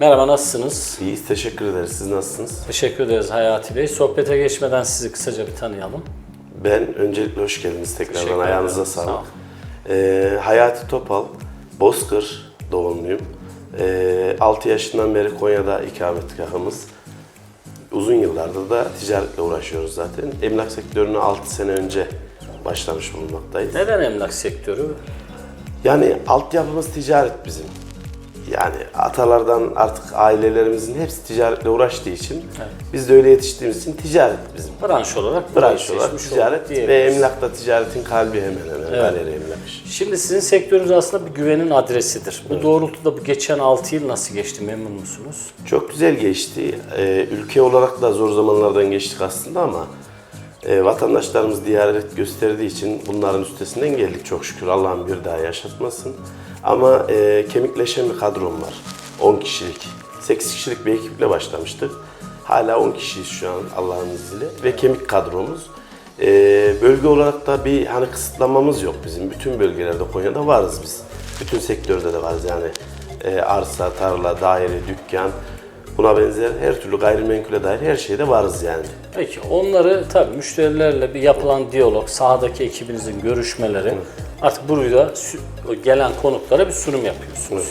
Merhaba, nasılsınız? İyiyiz, teşekkür ederiz. Siz nasılsınız? Teşekkür ederiz Hayati Bey. Sohbete geçmeden sizi kısaca bir tanıyalım. Ben öncelikle hoş geldiniz tekrardan. Ayağınıza sağlık. sağ. Ee, Hayati Topal, Bozkır doğumluyum. Ee, 6 yaşından beri Konya'da ikametgahımız. Uzun yıllardır da ticaretle uğraşıyoruz zaten. Emlak sektörüne 6 sene önce başlamış bulunmaktayız. Neden emlak sektörü? Yani altyapımız ticaret bizim. Yani atalardan artık ailelerimizin hepsi ticaretle uğraştığı için biz de öyle yetiştiğimiz için ticaret bizim. Branş olarak Branş olarak ticaret ve diyebiliriz. emlak da ticaretin kalbi hemen hemen. Galeri emlak. Şimdi sizin sektörünüz aslında bir güvenin adresidir. Bu doğrultuda bu geçen 6 yıl nasıl geçti? Memnun musunuz? Çok güzel geçti. Ee, ülke olarak da zor zamanlardan geçtik aslında ama e, vatandaşlarımız diyanet gösterdiği için bunların üstesinden geldik çok şükür. Allah'ım bir daha yaşatmasın. Ama e, kemikleşen bir kadrom var. 10 kişilik. 8 kişilik bir ekiple başlamıştık. Hala 10 kişiyiz şu an Allah'ın izniyle ve kemik kadromuz. E, bölge olarak da bir hani kısıtlamamız yok bizim. Bütün bölgelerde Konya'da varız biz. Bütün sektörde de varız yani. E, arsa, tarla, daire, dükkan, Buna benzer her türlü gayrimenkule dair her şeyde varız yani. Peki onları tabii müşterilerle bir yapılan diyalog, sahadaki ekibinizin görüşmeleri artık burada gelen konuklara bir sunum yapıyorsunuz.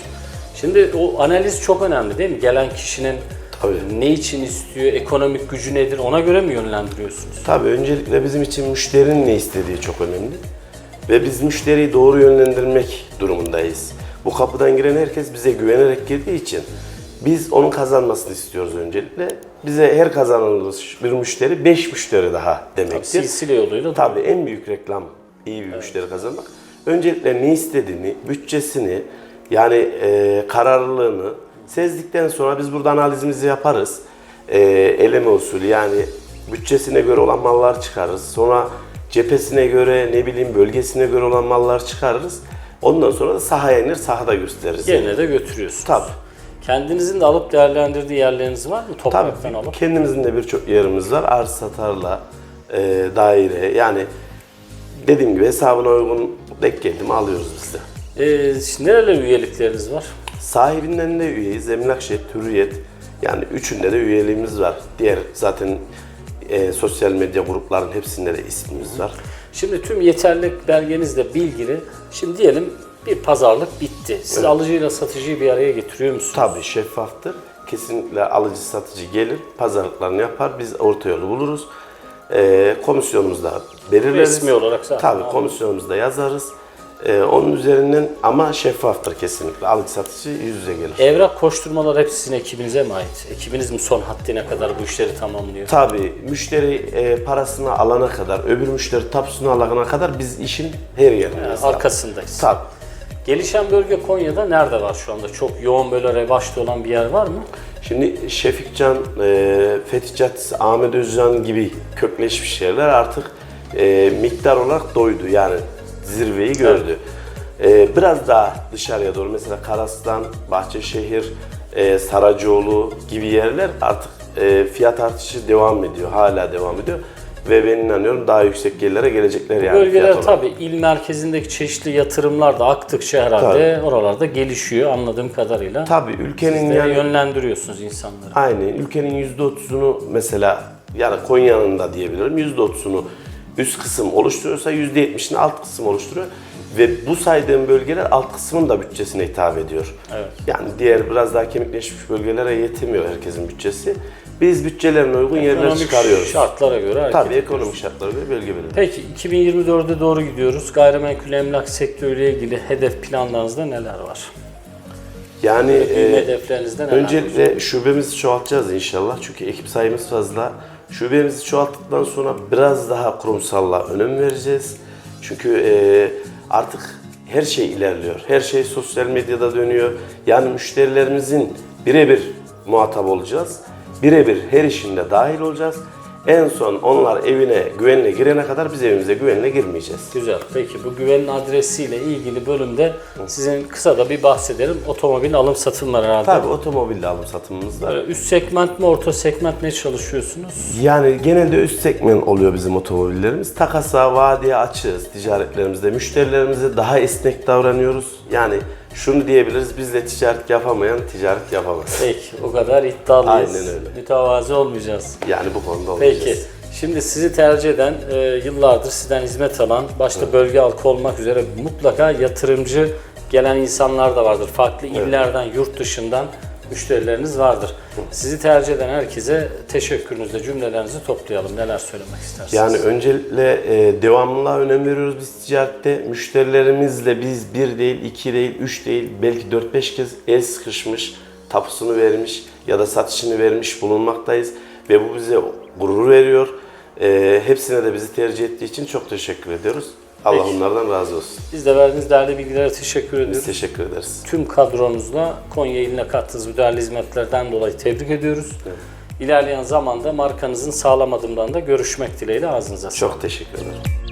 Şimdi o analiz çok önemli değil mi? Gelen kişinin Tabii. ne için istiyor, ekonomik gücü nedir ona göre mi yönlendiriyorsunuz? Tabii öncelikle bizim için müşterinin ne istediği çok önemli. Ve biz müşteriyi doğru yönlendirmek durumundayız. Bu kapıdan giren herkes bize güvenerek girdiği için biz onun kazanmasını istiyoruz öncelikle. Bize her kazanılmış bir müşteri, beş müşteri daha demektir. Silsile yoluyla Tabii en büyük reklam iyi bir müşteri kazanmak. Öncelikle ne istediğini, bütçesini, yani e, kararlılığını sezdikten sonra biz burada analizimizi yaparız. E, eleme usulü yani bütçesine göre olan mallar çıkarırız. Sonra cephesine göre, ne bileyim bölgesine göre olan mallar çıkarırız. Ondan sonra da sahaya iner, sahada gösteririz. yerine de götürüyorsunuz. Tabii. Kendinizin de alıp değerlendirdiği yerleriniz var mı? Topraktan Tabii alıp. kendimizin de birçok yerimiz var. Arsa, tarla, e, daire yani dediğim gibi hesabına uygun denk geldi mi alıyoruz biz de. Ee, şimdi nerelere üyelikleriniz var? Sahibinden de üyeyiz. Emlakşehir, Hürriyet yani üçünde de üyeliğimiz var. Diğer zaten e, sosyal medya grupların hepsinde de ismimiz var. Şimdi tüm yeterlilik belgenizle bilgili. Şimdi diyelim bir pazarlık bitti. Siz alıcıyla satıcıyı bir araya getiriyor musunuz? Tabii şeffaftır. Kesinlikle alıcı satıcı gelir, pazarlıklarını yapar. Biz orta yolu buluruz. E, komisyonumuzu da belirleriz. Resmi olarak zaten Tabii anladım. komisyonumuzu da yazarız. E, onun üzerinden ama şeffaftır kesinlikle. Alıcı satıcı yüz yüze gelir. Evrak koşturmalar hep sizin ekibinize mi ait? Ekibiniz mi son haddine kadar bu işleri tamamlıyor? Tabii müşteri e, parasını alana kadar, öbür müşteri tapusunu alana kadar biz işin her yerindeyiz. Arkasındayız. Tabii. Gelişen bölge Konya'da nerede var şu anda? Çok yoğun böyle revaçta olan bir yer var mı? Şimdi Şefikcan, e, Fethi Caddesi, Ahmet Özcan gibi kökleşmiş yerler artık e, miktar olarak doydu. Yani zirveyi gördü. E, biraz daha dışarıya doğru mesela Karaslan, Bahçeşehir, e, Saracoğlu gibi yerler artık e, fiyat artışı devam ediyor. Hala devam ediyor. Ve ben inanıyorum daha yüksek yerlere gelecekler yani. Bölgeler tabii il merkezindeki çeşitli yatırımlar da aktıkça herhalde oralarda gelişiyor anladığım kadarıyla. Tabii ülkenin Siz de yani yönlendiriyorsunuz insanları. Aynen. Ülkenin %30'unu mesela yani Konya'nın da diyebilirim %30'unu üst kısım oluşturuyorsa %70'ini alt kısım oluşturuyor. Ve bu saydığım bölgeler alt kısmın da bütçesine hitap ediyor. Evet. Yani diğer biraz daha kemikleşmiş bölgelere yetemiyor herkesin bütçesi. Biz bütçelerine uygun yerler Ekonomik çıkarıyoruz. şartlara göre hareket Tabii ediyoruz. ekonomik şartlara göre bölge belirli. Peki 2024'e doğru gidiyoruz. Gayrimenkul emlak sektörüyle ilgili hedef planlarınızda neler var? Yani Büyüme e, hedeflerinizde neler var? Öncelikle şubemizi çoğaltacağız inşallah. Çünkü ekip sayımız fazla. Şubemizi çoğalttıktan sonra biraz daha kurumsalla önem vereceğiz. Çünkü e, artık her şey ilerliyor. Her şey sosyal medyada dönüyor. Yani müşterilerimizin birebir muhatap olacağız. Birebir her işinde dahil olacağız. En son onlar evine güvenle girene kadar biz evimize güvenle girmeyeceğiz. Güzel. Peki bu güvenin adresiyle ilgili bölümde sizin kısa da bir bahsedelim. Otomobil alım satım var herhalde. Tabii otomobilde alım satımımız var. Üst segment mi, orta segment ne çalışıyorsunuz? Yani genelde üst segment oluyor bizim otomobillerimiz. Takasa, vadeye açığız ticaretlerimizde. Müşterilerimize daha esnek davranıyoruz. Yani şunu diyebiliriz, bizle ticaret yapamayan ticaret yapamaz. Peki o kadar iddialıyız. Aynen öyle. Mütevazi olmayacağız. Yani bu konuda olacağız. Peki. Şimdi sizi tercih eden, e, yıllardır sizden hizmet alan, başta bölge halkı olmak üzere mutlaka yatırımcı gelen insanlar da vardır. Farklı illerden, yurt dışından müşterileriniz vardır. Sizi tercih eden herkese teşekkürünüzle cümlelerinizi toplayalım. Neler söylemek istersiniz? Yani öncelikle e, devamlılığa önem veriyoruz biz ticarette. Müşterilerimizle biz bir değil, iki değil, üç değil, belki dört beş kez el sıkışmış, tapusunu vermiş ya da satışını vermiş bulunmaktayız. Ve bu bize gurur veriyor. E, hepsine de bizi tercih ettiği için çok teşekkür ediyoruz. Allah Peki. onlardan razı olsun. Biz de verdiğiniz değerli bilgilere teşekkür Biz ediyoruz. teşekkür ederiz. Tüm kadronuzla Konya iline kattığınız bu değerli hizmetlerden dolayı tebrik ediyoruz. İlerleyen zamanda markanızın sağlam adımlarında görüşmek dileğiyle ağzınıza sağlık. Çok teşekkür ederim.